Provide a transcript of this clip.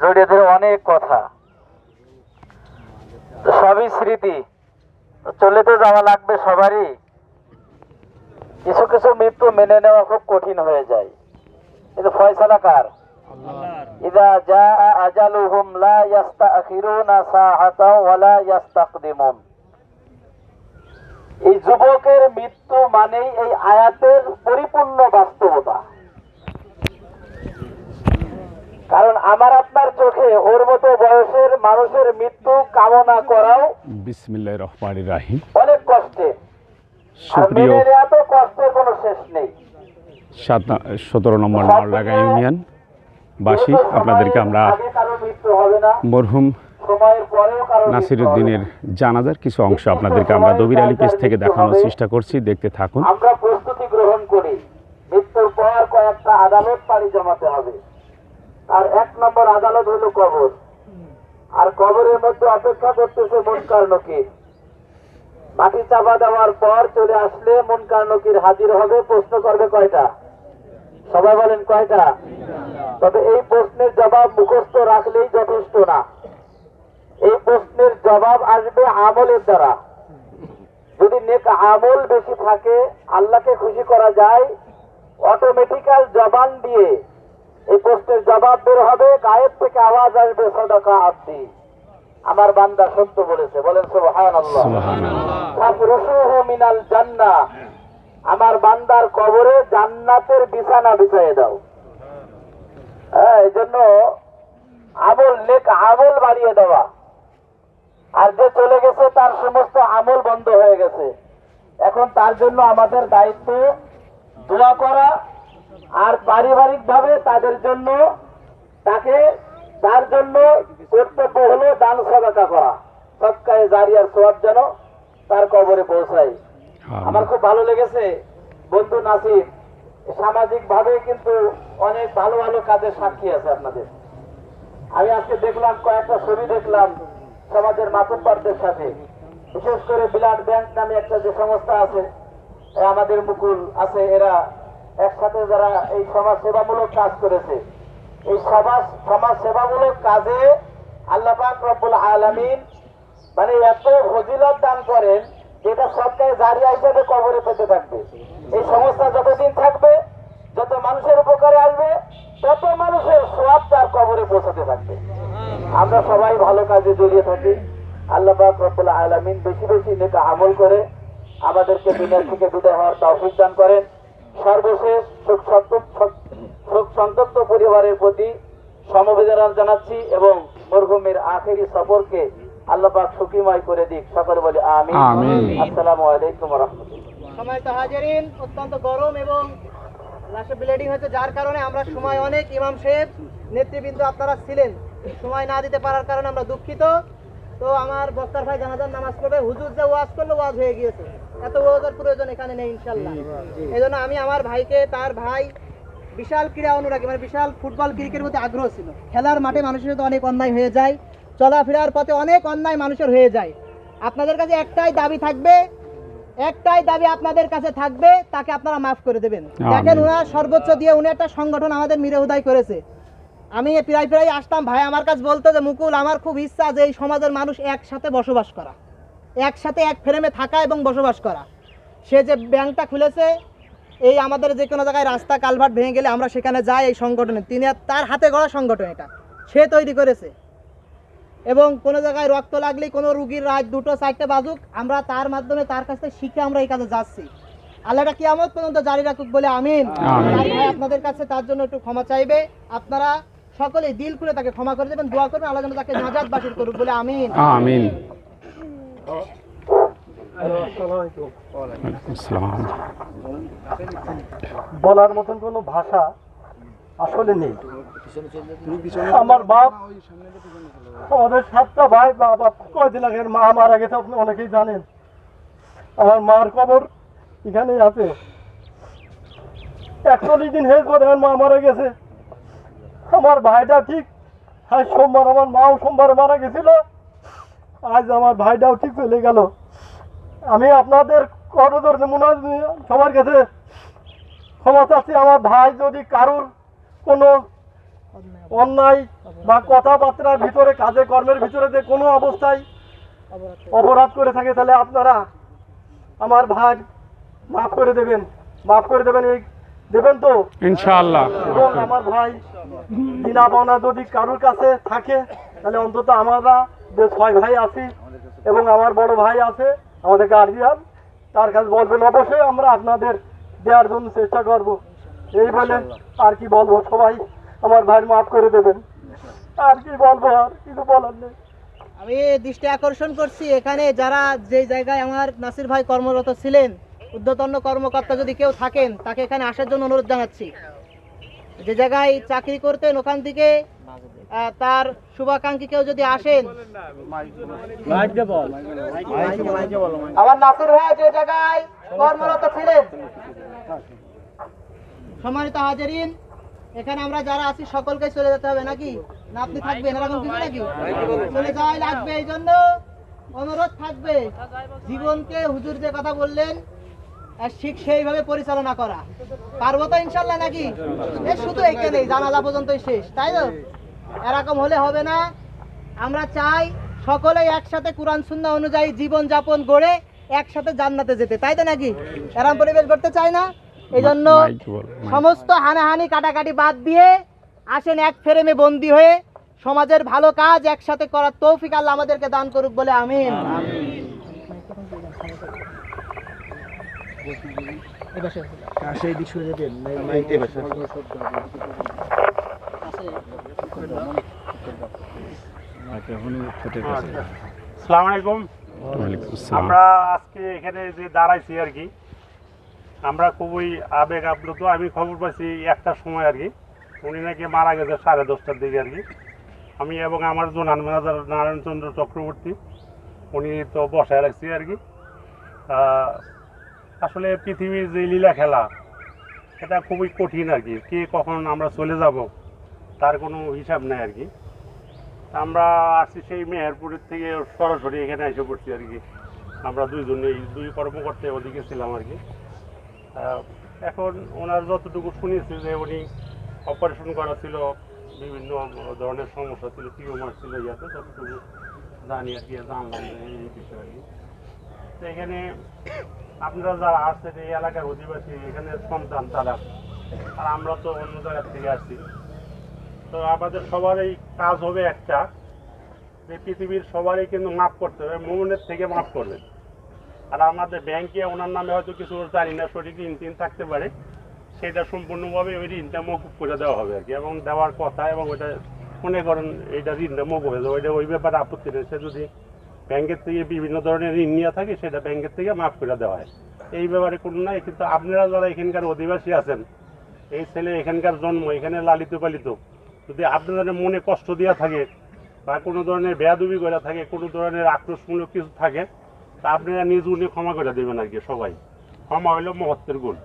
জড়িয়ে ধরে অনেক কথা। সবই স্মৃতি। চলে তো যাওয়া লাগবে সবারই। কিছু কিছু মৃত্যু মেনে নেওয়া খুব কঠিন হয়ে যায়। কিন্তু ফয়সালা কার? ইদা জা আজালুহুম লা ইয়াস্তাখিরুনা সাআতাও ওয়ালা ইয়াস্তাকদিমুন। এই যুবকের মৃত্যু মানেই এই আয়াতের পরিপূর্ণ বাস্তবতা। কারণ আমার আপনার চোখে ওর মতো বয়সের মানুষের মৃত্যু কামনা করাও বিসমিল্লাহ রহমান রাহিম। অনেক কষ্টের আর সুপ্রিয় মেনে নেওয়া তো কষ্টের কোনো শেষ নেই। সাত সতেরো নম্বর নলডাঙ্গা ইউনিয়ন বাসী আপনাদেরকে আমরা মরহুম কারও নাসিরুদ্দিনের জানাজার কিছু অংশ আপনাদেরকে আমরা দবির আলী পেজ থেকে দেখানোর চেষ্টা করছি দেখতে থাকুন। আমরা প্রস্তুতি গ্রহণ করি। মৃত্যুর পর কয়েকটা আদালত পাড়ি জমাতে হবে। আর এক নম্বর আদালত হলো কবর। আর কবরের মধ্যে অপেক্ষা করতেছে মন কার্ণকির মাটি চাপা দেওয়ার পর চলে আসলে মন কার্ণকির হাজির হবে, প্রশ্ন করবে কয়টা? সবাই বলেন কয়টা? তবে এই প্রশ্নের জবাব মুখস্থ রাখলেই যথেষ্ট না। এই প্রশ্নের জবাব আসবে আমলের দ্বারা। যদি নেক আমল বেশি থাকে, আল্লাহকে খুশি করা যায় অটোমেটিক্যাল জবান দিয়ে এই প্রশ্নের জবাব বের হবে গায়েব থেকে আওয়াজ আসবে সদাকা আব্দি। আমার বান্দা সত্য বলেছে বলেন মিনাল জান্নাহ আমার বান্দার কবরে জান্নাতের বিছানা বিছাইয়ে দাও। হ্যাঁ এই জন্য আমল নেক আমল বাড়িয়ে দেওয়া। আর যে চলে গেছে তার সমস্ত আমল বন্ধ হয়ে গেছে। এখন তার জন্য আমাদের দায়িত্ব দোয়া করা আর পারিবারিক ভাবে তাদের জন্য তাকে তার জন্য কর্তব্য হলো দান সদাকা করা। সৎকায় জারিয়ার সোয়াব যেন তার কবরে পৌঁছায়। আমার খুব ভালো লেগেছে বন্ধু নাসির। সামাজিক ভাবে কিন্তু অনেক ভালো ভালো কাজের সাক্ষী আছে আপনাদের। আমি আজকে দেখলাম কয়েকটা ছবি দেখলাম সমাজের মাতব্বারদের সাথে। বিশেষ করে বিলাট ব্যাংক নামে একটা যে সংস্থা আছে আমাদের মুকুল আছে এরা একসাথে যারা এই সমাজ সেবামূলক কাজ করেছে, এই সমাজ সমাজ সেবামূলক কাজে আল্লাহ পাক রব্বুল আলামিন মানে এত ফজিলত দান করেন যেটা সরকারি জারিয়া হিসেবে কবরে পেতে থাকবে। এই সংস্থা যতদিন থাকবে, যত মানুষের উপকারে আসবে, তত মানুষের সোয়াব তার কবরে পৌঁছাতে থাকবে। আমরা সবাই ভালো কাজে জড়িয়ে থাকি। আল্লাহ রব্বুল আলামিন বেশি বেশি নেতা আমল করে আমাদেরকে দুনিয়া থেকে বিদায় হওয়ার তৌফিক দান করেন। সর্বশেষ শোক সন্তপ্ত পরিবারের প্রতি সমবেদনা জানাচ্ছি এবং মরহুমের আখেরি সফরকে আল্লাহ পাক সুখীময় করে দিক। সকলে বলে। আসসালামু আলাইকুম রহমতুল্লাহ। সময় তো হাজারিন অত্যন্ত গরম এবং লাশে ব্লিডিং হয়েছে যার কারণে আমরা সময় অনেক ইমাম সাহেব নেতৃবৃন্দ আপনারা ছিলেন। সময় না দিতে পারার কারণে আমরা দুঃখিত। তো আমার বক্তার ভাই জানাজার নামাজ পড়বে। হুজুর যে ওয়াজ করল ওয়াজ হয়ে গিয়েছে। এত ওয়াজের প্রয়োজন এখানে নেই ইনশাল্লাহ এই জন্য আমি আমার ভাইকে তার ভাই বিশাল ক্রীড়া অনুরাগী মানে বিশাল ফুটবল ক্রিকেটের প্রতি আগ্রহ ছিল। খেলার মাঠে মানুষের সাথে অনেক অন্যায় হয়ে যায় চলাফেরার পথে অনেক অন্যায় মানুষের হয়ে যায়। আপনাদের কাছে একটাই দাবি থাকবে একটাই দাবি আপনাদের কাছে থাকবে তাকে আপনারা মাফ করে দেবেন। দেখেন ওনার সর্বোচ্চ দিয়ে উনি একটা সংগঠন আমাদের মিরে উদয় করেছে। আমি প্রায় প্রায় আসতাম ভাই আমার কাছে বলতো যে মুকুল আমার খুব ইচ্ছা যে এই সমাজের মানুষ একসাথে বসবাস করা। একসাথে এক ফ্রেমে থাকা এবং বসবাস করা। সে যে ব্যাংকটা খুলেছে এই আমাদের যে কোনো জায়গায় রাস্তা কালভার্ট ভেঙে গেলে আমরা সেখানে যাই এই সংগঠনে। তিনি তার হাতে গড়া সংগঠন এটা। সে তৈরি করেছে। এবং কোনো জায়গায় রক্ত লাগলে কোনো রুগীর রাত দুটো চারটে বাজুক আমরা তার মাধ্যমে তার কাছ থেকে শিখে আমরা এই কাজে যাচ্ছি। আল্লাহটা কিয়ামত পর্যন্ত জারি রাখুক বলে আমিন। আপনাদের কাছে তার জন্য একটু ক্ষমা চাইবে। আপনারা সকলেই দিল খুলে তাকে ক্ষমা করে দেবেন দোয়া করবেন আল্লাহ যেন তাকে নাজাত বাসির করুক বলে আমিন। আমিন। বলার মতন কোনো ভাষা আসলে নেই। আমার বাপ আমাদের সাতটা ভাই বাবা কয়দিন আগের মা মারা গেছে আপনি অনেকেই জানেন। আমার মার কবর এখানেই আছে। একচল্লিশ দিন হয়ে পরে আমার মা মারা গেছে। আমার ভাইটা ঠিক। আজ সোমবার আমার মাও সোমবার মারা গেছিল। আজ আমার ভাইটাও ঠিক চলে গেল। আমি আপনাদের করদর মনে হয় সবার কাছে ক্ষমা চাচ্ছি। আমার ভাই যদি কারোর কোনো অন্যায় বা কথাবার্তার ভিতরে, কাজে কর্মের ভিতরে যে কোনো অবস্থায় অপরাধ করে থাকে, তাহলে আপনারা আমার ভাই মাফ করে দেবেন। মাফ করে দেবেন এই দেবেন তো। ইনশাআল্লাহ। এবং আমার ভাই বিনা পাওনা যদি কারোর কাছে থাকে তাহলে অন্তত আমরা যে ছয় ভাই আছি এবং আমার বড় ভাই আছে আমাদের গার্জিয়ান তার কাছে বলবেন অবশ্যই আমরা আপনাদের দেওয়ার জন্য চেষ্টা করব। এই বলে আর কি বলব সবাই আমার ভাই মাফ করে দেবেন। আর কি বলব আর কিছু বলার নেই। আমি দৃষ্টি আকর্ষণ করছি এখানে যারা যে জায়গায় আমার নাসির ভাই কর্মরত ছিলেন ঊর্ধ্বতন কর্মকর্তা যদি কেউ থাকেন, তাকে এখানে আসার জন্য অনুরোধ জানাচ্ছি। যে জায়গায় চাকরি করতেন, ওখান থেকে তার শুভাকাঙ্ক্ষী কেউ যদি আসেন। আমার নাসির সম্মানিত হাজারিন, এখানে আমরা যারা আছি, সকলকে চলে যেতে হবে নাকি? না, আপনি থাকবেন, এরকম কিছু নাকি? চলে যাওয়াই লাগবে, এই জন্য অনুরোধ থাকবে। জীবনকে হুজুর যে কথা বললেন আর ঠিক সেইভাবে পরিচালনা করা। পারব তো ইনশাল্লাহ নাকি? এ শুধু এইখানেই জানালা পর্যন্তই শেষ তাই তো? এরকম হলে হবে না। আমরা চাই সকলে একসাথে কোরআন সুন্না অনুযায়ী জীবন যাপন গড়ে একসাথে জান্নাতে যেতে তাই তো নাকি? এরকম পরিবেশ করতে চাই না? এই জন্য। সমস্ত হানাহানি কাটাকাটি বাদ দিয়ে আসেন এক ফ্রেমে বন্দি হয়ে সমাজের ভালো কাজ একসাথে করার তৌফিক আল্লাহ আমাদেরকে দান করুক বলে আমিন। আলাইকুম আমরা আজকে এখানে যে দাঁড়াইছি আর কি, আমরা খুবই আবেগ আপ্লুত। আমি খবর পাইছি একটার সময় আর কি, উনি নাকি মারা গেছে সাড়ে দশটার দিকে আর কি। আমি এবং আমার জোনান ম্যানেজার নারায়ণচন্দ্র চক্রবর্তী, উনি তো বসায় রাখছি আর কি। আসলে পৃথিবীর যে লীলা খেলা এটা খুবই কঠিন আর কি। কে কখন আমরা চলে যাব, তার কোনো হিসাব নেই আর কি। আমরা আসছি সেই মেহেরপুরের থেকে সরাসরি এখানে এসে পড়ছি আর কি। আমরা দুইজনেই, দুই কর্মকর্তা ওদিকে ছিলাম আর কি। এখন ওনার যতটুকু শুনেছি যে উনি অপারেশন করা ছিল, বিভিন্ন ধরনের সমস্যা ছিল, টিউমার ছিল, ইয়াতে যতটুকু জানি আর কি, জানলাম এই বিষয়ে তো এখানে আপনারা যারা আসছেন এই এলাকার অধিবাসী, এখানে সন্তান তারা। আর আমরা তো অন্য জায়গা থেকে আসছি। তো আমাদের সবারই কাজ হবে একটা, যে পৃথিবীর সবারই কিন্তু মাফ করতে হবে মোমনের থেকে মাফ করবেন। আর আমাদের ব্যাংকে ওনার নামে হয়তো কিছু জানি না, সঠিক ঋণ থাকতে পারে। সেটা সম্পূর্ণভাবে ওই ঋণটা মকুব করে দেওয়া হবে আর কি, এবং দেওয়ার কথা, এবং ওইটা মনে করেন, এইটা ঋণটা মকুব হয়ে যাবে, ওইটা ওই ব্যাপারে আপত্তি রয়েছে। যদি ব্যাংকের থেকে বিভিন্ন ধরনের ঋণ নিয়ে থাকে, সেটা ব্যাংকের থেকে মাফ করে দেওয়া হয়। এই ব্যাপারে কোনো নাই, কিন্তু আপনারা যারা এখানকার অধিবাসী আছেন, এই ছেলে এখানকার জন্ম, এখানে লালিত পালিত, যদি আপনাদের মনে কষ্ট দেওয়া থাকে বা কোনো ধরনের বেয়াদুবি করে থাকে, কোনো ধরনের আক্রোশমূলক কিছু থাকে, তা আপনারা নিজ উনি ক্ষমা করে দেবেন আর কি সবাই। ক্ষমা হইল মহত্বের গুণ।